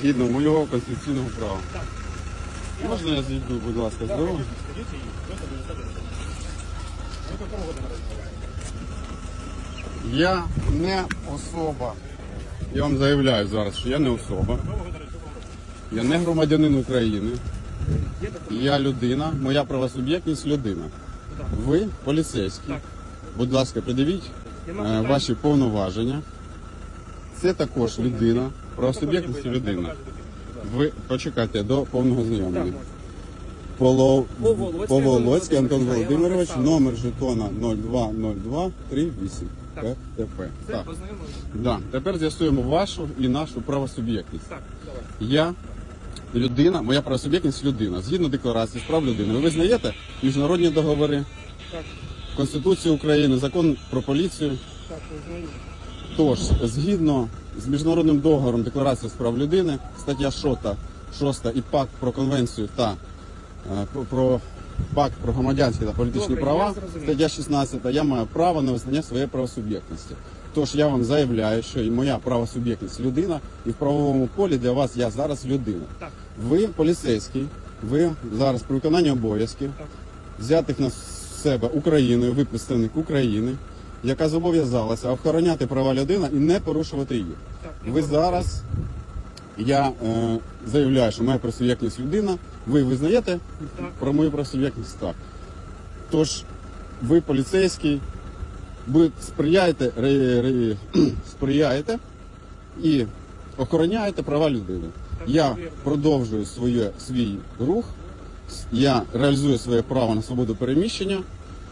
згідно моєго конституційного права. Можна я зійду, будь ласка, з дороги? Я не особа. Я вам заявляю зараз, що я не особа. Я не громадянин України. Я людина, моя правосуб'єктність людина. Ви поліцейський. Будь ласка, придивіть е, ваші повноваження. Це також людина, правосуб'єктність людина. Ви почекайте до повного знайомлення. Поло... Поволоцький Поволоцький Антон Володимирович, номер жетона 020238. Так. Познайомилися? Да. Тепер з'ясуємо вашу і нашу правосуб'єктність. Так, давай. Я людина, моя правосуб'єктність людина. Згідно декларації з прав людини. Ви визнаєте міжнародні договори, Так, Конституцію України, закон про поліцію. так, визнаю. Тож, згідно з міжнародним договором Декларації з прав людини, стаття 6, 6 і пакт про конвенцію та е, про, пакт про громадянські та політичні Добре, права, я стаття 16, я маю право на визнання своєї правосуб'єктності. Тож я вам заявляю, що і моя правосуб'єктність людина, і в правовому полі для вас я зараз людина. Так, Ви поліцейський, ви зараз при виконанні обов'язків, взятих на себе Україною, ви представник України, яка зобов'язалася охороняти права людини і не порушувати їх. Ви зараз, я е, заявляю, що моя просуб'єктність людина, ви визнаєте про мою просуб'єктність? Так. Тож, ви поліцейський, ви сприяєте, ре, ре, сприяєте і охороняєте права людини. Я продовжую своє, свій рух, я реалізую своє право на свободу переміщення.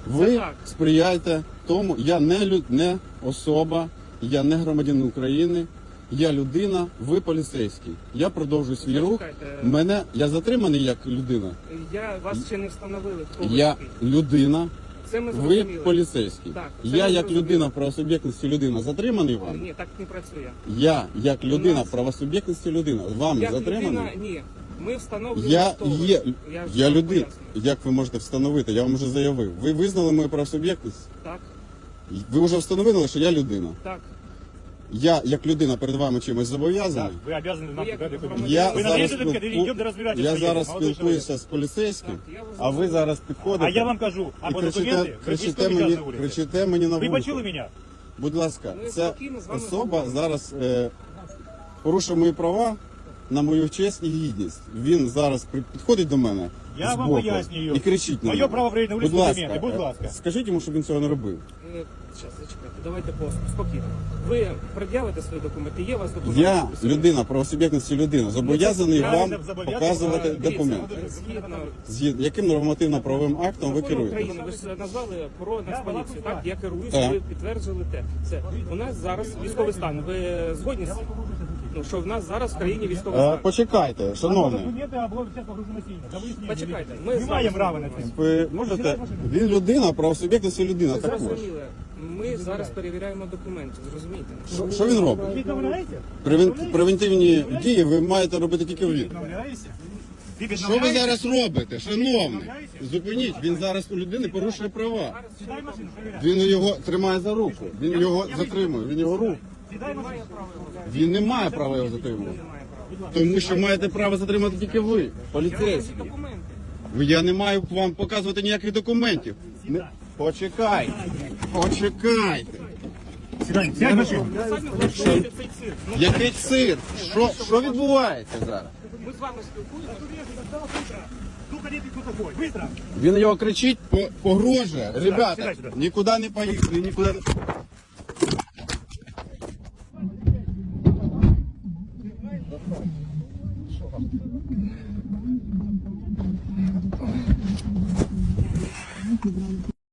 Ви так. сприяєте тому, я не, люд, не особа, я не громадянин України, я людина, ви поліцейський. Я продовжую свій рух. Почекайте. Мене я затриманий як людина. Я вас ще не встановили, хто ви Я такий. людина, Це ми ви зрозуміли. поліцейський. Так, це я ми як зрозуміли. людина правосуб'єктності людина затриманий вам. Ні, так не працює. Я як людина нас- правосуб'єктності людина вам Як затриманий. людина, ні. Ми встановлюємо, Я хто ви. є, ж я вам людина. пояснюю. Як ви можете встановити? Я вам вже заявив. Ви визнали мою правосуб'єктність? Так, Ви вже встановили, що я людина. так. Я як людина перед вами чимось зобов'язаний. Вы обязаны нам Вы як показать документы. громадянин. Я Вы зараз, наедете, спілку- идем до разбирательства. я едем, зараз молодой спілкуюся з поліцейським, Так, я вас а ви зараз підходите человек. А я вам кажу, і або кричите, документы, вы кричите, что мені, мені, на улице. кричите мені на Ви вухо. почули меня? Будь ласка, Ми ця спокійно з вами особа говоримо. зараз е, порушує мої права на мою честь і гідність. Він зараз при- підходить до мене Я вам збоку пояснюю. і кричить на Моє мене. право на Будь ласка, документи, будь е, ласка. скажіть йому, щоб він цього не робив. Зараз, зачекайте. Давайте по спокійно. Ви пред'явите свої документи, є у вас документи? Я людина правосуб'єктності людини, зобов'язаний вам зобов'язаний, показувати е, Дивіться, документи. Згідно Згідно яким нормативно-правовим актом ви закону керуєте? України, ви ж назвали про нацполіцію, так? Я керуюсь, Так. ви підтверджували те. Це. У нас зараз військовий стан. Ви згодні з цим? Ну, що в нас зараз в країні військовий Е, стан? Почекайте, шановний. документи, або. Да выяснили. Почекайте, ми Ми з маємо вами право на це. Ви можете. Він людина, правосуб'єктність людина також. Ми зараз перевіряємо документи, зрозумієте? Що, що він робить? Ви відмовляєте? Превен- Превентивні дії ви маєте робити тільки ви. Відмовляєшся? Ти Що ви зараз робите, шановний? Зупиніть, він зараз у людини порушує права. Сідай в машину, перевіряй. Він його тримає за руку. Він його затримує. Він його руку. Він не має права його затримувати. Тому що маєте право затримати тільки ви, поліцейські. Я не маю вам показувати ніяких документів. Не- Почекайте. Почекайте. Який цирк? Що, що відбувається зараз? Ми з вами спілкуємося. Ну-ка, ты? Быстро! Він його кричить, по- погрожує. Ребята, сідай сюди. нікуди не поїхали, нікуди не. Що